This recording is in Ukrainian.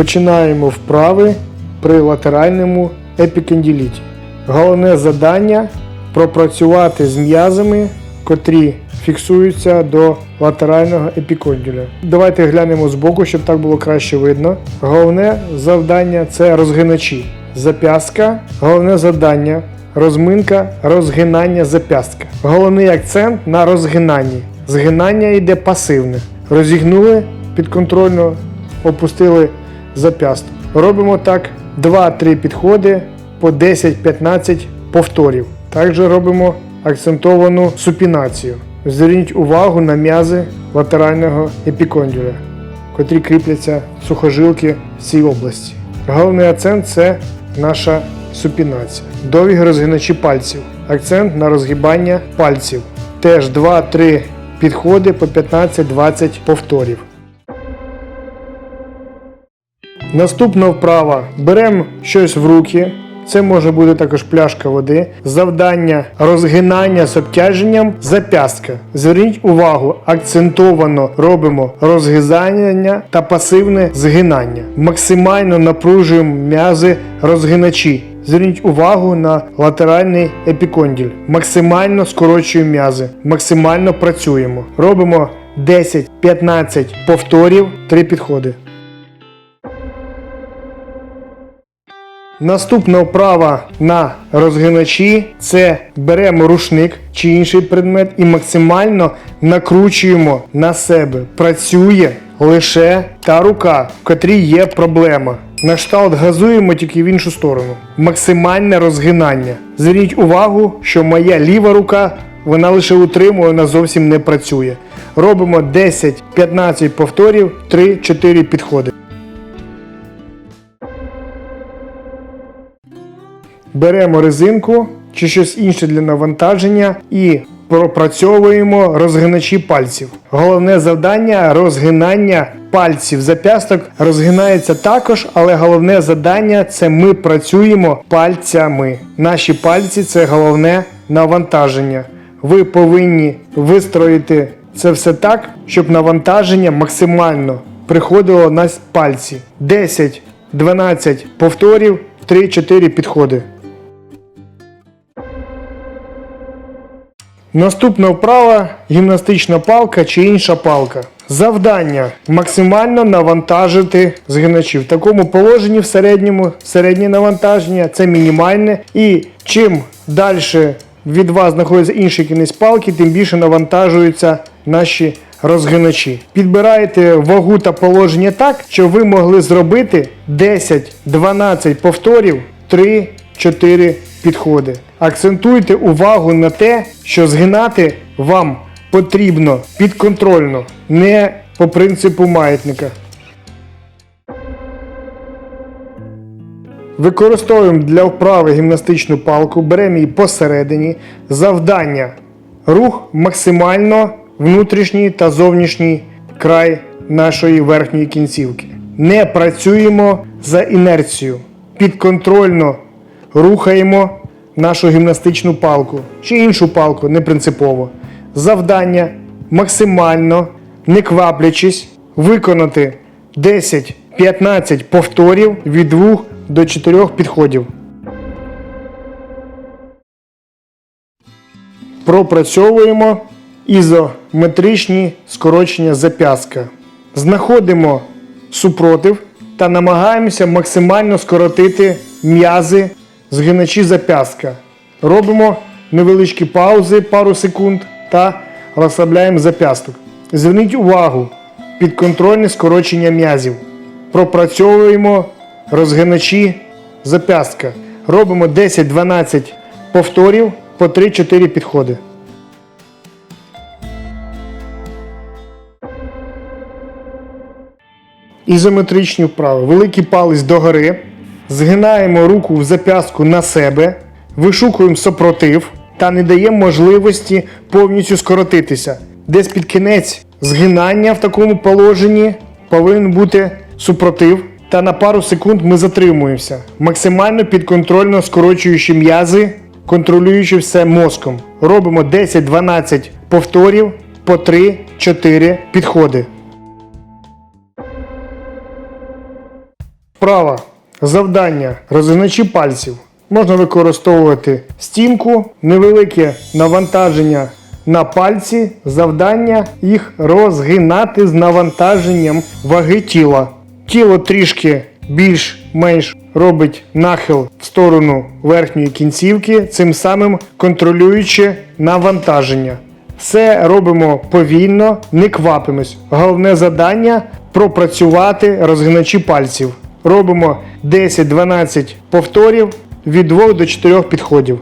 Починаємо вправи при латеральному епікондиліті. Головне завдання пропрацювати з м'язами, котрі фіксуються до латерального епіконділя. Давайте глянемо з боку, щоб так було краще видно. Головне завдання це розгиначі. Зап'ястка. Головне завдання розминка, розгинання зап'ястка. Головний акцент на розгинанні. Згинання йде пасивне. Розігнули підконтрольно, опустили зап'ясток. Робимо так 2-3 підходи по 10-15 повторів. Також робимо акцентовану супінацію. Зверніть увагу на м'язи латерального епікондюля, котрі кріпляться сухожилки в цій області. Головний акцент це наша супінація. Довгі розгиначі пальців. Акцент на розгибання пальців. Теж 2-3 підходи по 15-20 повторів. Наступна вправа. Беремо щось в руки. Це може бути також пляшка води. Завдання розгинання з обтяженням зап'ястка. Зверніть увагу, акцентовано робимо розгинання та пасивне згинання. Максимально напружуємо м'язи розгиначі. Зверніть увагу на латеральний епіконділь. Максимально скорочуємо м'язи, максимально працюємо. Робимо 10-15 повторів, 3 підходи. Наступна вправа на розгиначі це беремо рушник чи інший предмет і максимально накручуємо на себе. Працює лише та рука, в котрій є проблема. На шталт газуємо тільки в іншу сторону. Максимальне розгинання. Зверніть увагу, що моя ліва рука вона лише утримує, вона зовсім не працює. Робимо 10-15 повторів, 3-4 підходи. Беремо резинку чи щось інше для навантаження і пропрацьовуємо розгиначі пальців. Головне завдання розгинання пальців. Зап'ясток розгинається також, але головне завдання це ми працюємо пальцями. Наші пальці це головне навантаження. Ви повинні вистроїти це все так, щоб навантаження максимально приходило на пальці. 10-12 повторів, 3-4 підходи. Наступна вправа гімнастична палка чи інша палка. Завдання максимально навантажити згиначі. В такому положенні в середньому середнє навантаження це мінімальне. І чим далі від вас знаходиться інший кінець палки, тим більше навантажуються наші розгиначі. Підбираєте вагу та положення так, щоб ви могли зробити 10-12 повторів 3-4 підходи. Акцентуйте увагу на те, що згинати вам потрібно підконтрольно, не по принципу маятника. Використовуємо для вправи гімнастичну палку, беремо її посередині. Завдання. Рух максимально внутрішній та зовнішній край нашої верхньої кінцівки. Не працюємо за інерцією. Підконтрольно рухаємо нашу гімнастичну палку чи іншу палку, не принципово. Завдання максимально, не кваплячись, виконати 10-15 повторів від 2 до 4 підходів. Пропрацьовуємо ізометричні скорочення зап'ястка. Знаходимо супротив та намагаємося максимально скоротити м'язи згиначі зап'ястка. Робимо невеличкі паузи, пару секунд та розслабляємо зап'ясток. Зверніть увагу, підконтрольне скорочення м'язів. Пропрацьовуємо розгиначі зап'ястка. Робимо 10-12 повторів по 3-4 підходи. Ізометричні вправи. Великий палець догори. Згинаємо руку в зап'ястку на себе, вишукуємо супротив та не даємо можливості повністю скоротитися. Десь під кінець згинання в такому положенні повинен бути супротив. Та на пару секунд ми затримуємося, максимально підконтрольно скорочуючи м'язи, контролюючи все мозком. Робимо 10-12 повторів по 3-4 підходи. Вправа. Завдання. Розгиначі пальців. Можна використовувати стінку, невелике навантаження на пальці, завдання їх розгинати з навантаженням ваги тіла. Тіло трішки більш-менш робить нахил в сторону верхньої кінцівки, цим самим контролюючи навантаження. Все робимо повільно, не квапимось. Головне завдання пропрацювати розгиначі пальців. Робимо 10-12 повторів від 2 до 4 підходів.